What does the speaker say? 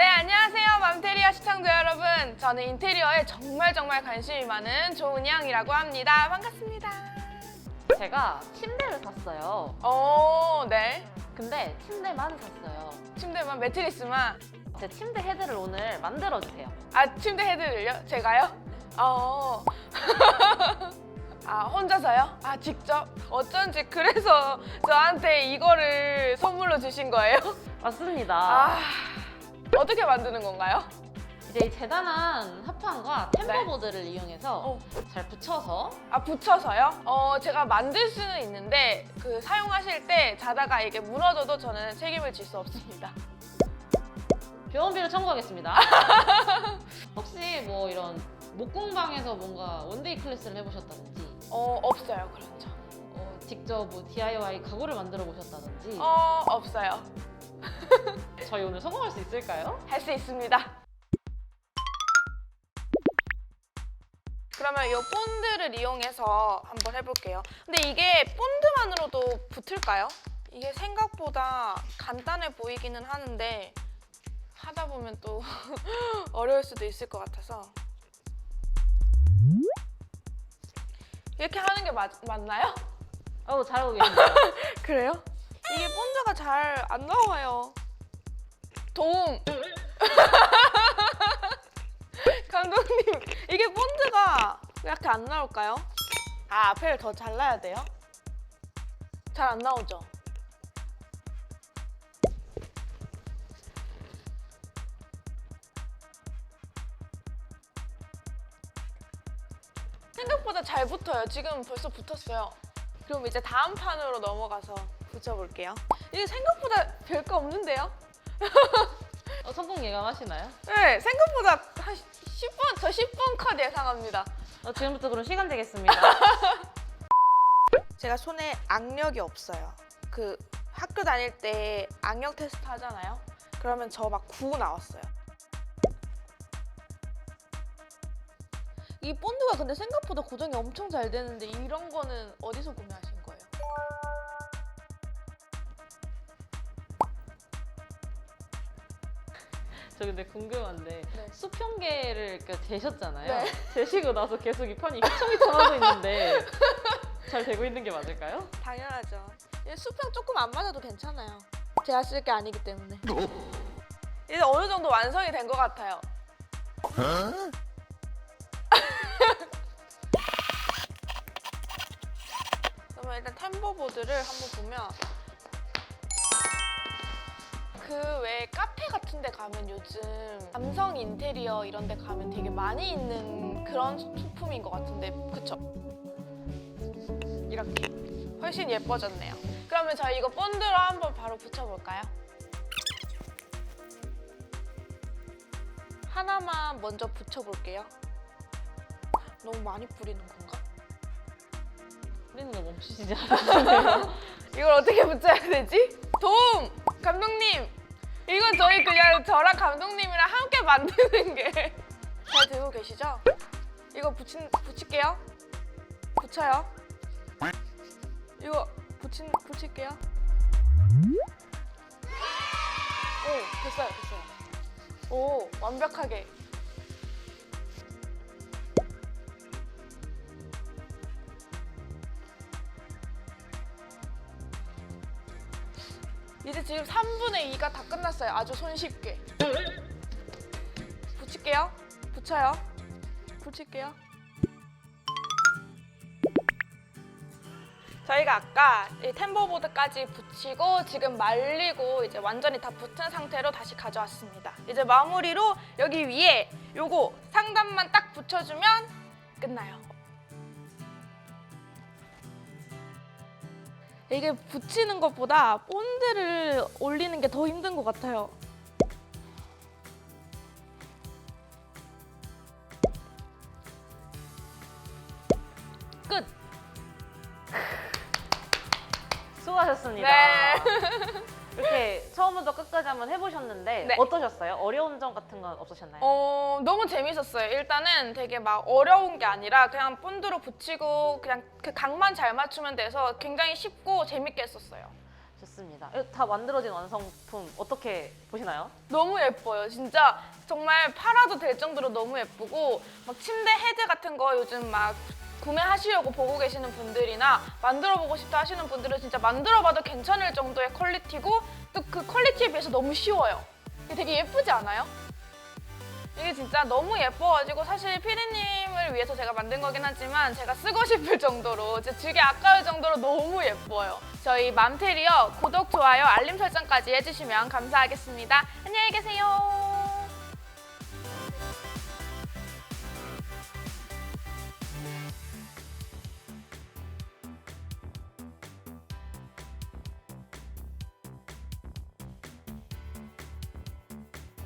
네, 안녕하세요. 맘테리어 시청자 여러분. 저는 인테리어에 정말 정말 관심이 많은 조은양이라고 합니다. 반갑습니다. 제가 침대를 샀어요. 오, 네. 근데 침대만 샀어요. 침대만, 매트리스만. 제 침대 헤드를 오늘 만들어 주세요. 아, 침대 헤드를요? 제가요? 어. 아, 혼자서요? 아, 직접? 어쩐지 그래서 저한테 이거를 선물로 주신 거예요? 맞습니다. 아, 어떻게 만드는 건가요? 이제 이 재단한 합판과 템버보드를 이용해서 어. 잘 붙여서 아 붙여서요? 어 제가 만들 수는 있는데 그 사용하실 때 자다가 이게 무너져도 저는 책임을 질 수 없습니다. 병원비를 청구하겠습니다. 혹시 뭐 이런 목공방에서 뭔가 원데이 클래스를 해보셨다든지 어 없어요 그런 적. 어, 직접 뭐 DIY 가구를 만들어 보셨다든지 어 없어요. 저희 오늘 성공할 수 있을까요? 할 수 있습니다. 그러면 이 본드를 이용해서 한번 해볼게요. 근데 이게 본드만으로도 붙을까요? 이게 생각보다 간단해 보이기는 하는데 하다 보면 또 어려울 수도 있을 것 같아서 이렇게 하는 게 맞, 맞나요? 어우 잘하고 계십니다. 그래요? 이게 본드가 잘 안 나와요. 도움. 감독님, 이게 본드가 왜 이렇게 안 나올까요? 아, 앞에를 더 잘라야 돼요? 잘 안 나오죠? 생각보다 잘 붙어요. 지금 벌써 붙었어요. 그럼 이제 다음 판으로 넘어가서 붙여볼게요. 이게 생각보다 별거 없는데요? 어, 성공 예감하시나요? 네, 생각보다 한 10분, 저 10분 컷 예상합니다. 어, 지금부터 그럼 시간 되겠습니다. 제가 손에 악력이 없어요. 그 학교 다닐 때 악력 테스트 하잖아요. 그러면 저막구 나왔어요. 이 본드가 근데 생각보다 고정이 엄청 잘 되는데 이런 거는 어디서 구매하신 거예요? 저 근데 궁금한데 네. 수평계를 이렇게 재셨잖아요. 네. 재시고 나서 계속 이 편이 휘청휘청하고 있는데 잘 되고 있는 게 맞을까요? 당연하죠. 이 수평 조금 안 맞아도 괜찮아요. 제가 쓸 게 아니기 때문에. 이제 어느 정도 완성이 된 것 같아요. 그러면 일단 템버보드를 한번 보면 그왜 카페 같은 데 가면 요즘 감성 인테리어 이런 데 가면 되게 많이 있는 그런 소품인 것 같은데 그쵸? 이렇게 훨씬 예뻐졌네요. 그러면 저희 이거 본드로 한번 바로 붙여볼까요? 하나만 먼저 붙여볼게요. 너무 많이 뿌리는 건가? 뿌리는 거 멈추시지 않으시네요. 이걸 어떻게 붙여야 되지? 도움! 감독님! 이건 저희 그냥 저랑 감독님이랑 함께 만드는 게잘 되고 계시죠? 이거 붙인, 붙일게요. 붙여요. 이거 붙인, 붙일게요. 오, 됐어요, 됐어요. 오, 완벽하게. 이제 지금 3분의 2가 다 끝났어요. 아주 손쉽게. 붙일게요. 붙여요. 붙일게요. 저희가 아까 이 템버보드까지 붙이고 지금 말리고 이제 완전히 다 붙은 상태로 다시 가져왔습니다. 이제 마무리로 여기 위에 요거 상단만 딱 붙여주면 끝나요. 이게 붙이는 것보다 본드를 올리는 게 더 힘든 것 같아요. 끝! 수고하셨습니다. 네. 이렇게 처음부터 끝까지 한번 해보셨는데 네. 어떠셨어요? 어려운 점 같은 건 없으셨나요? 어, 너무 재밌었어요. 일단은 되게 막 어려운 게 아니라 그냥 본드로 붙이고 그냥 그 각만 잘 맞추면 돼서 굉장히 쉽고 재밌게 했었어요. 좋습니다. 이거 다 만들어진 완성품 어떻게 보시나요? 너무 예뻐요. 진짜 정말 팔아도 될 정도로 너무 예쁘고 막 침대 헤드 같은 거 요즘 막 구매하시려고 보고 계시는 분들이나 만들어 보고 싶다 하시는 분들은 진짜 만들어 봐도 괜찮을 정도의 퀄리티고 또 그 퀄리티에 비해서 너무 쉬워요. 이게 되게 예쁘지 않아요? 이게 진짜 너무 예뻐가지고 사실 피디님을 위해서 제가 만든 거긴 하지만 제가 쓰고 싶을 정도로 제 주기 아까울 정도로 너무 예뻐요. 저희 맘테리어 구독, 좋아요, 알림 설정까지 해주시면 감사하겠습니다. 안녕히 계세요.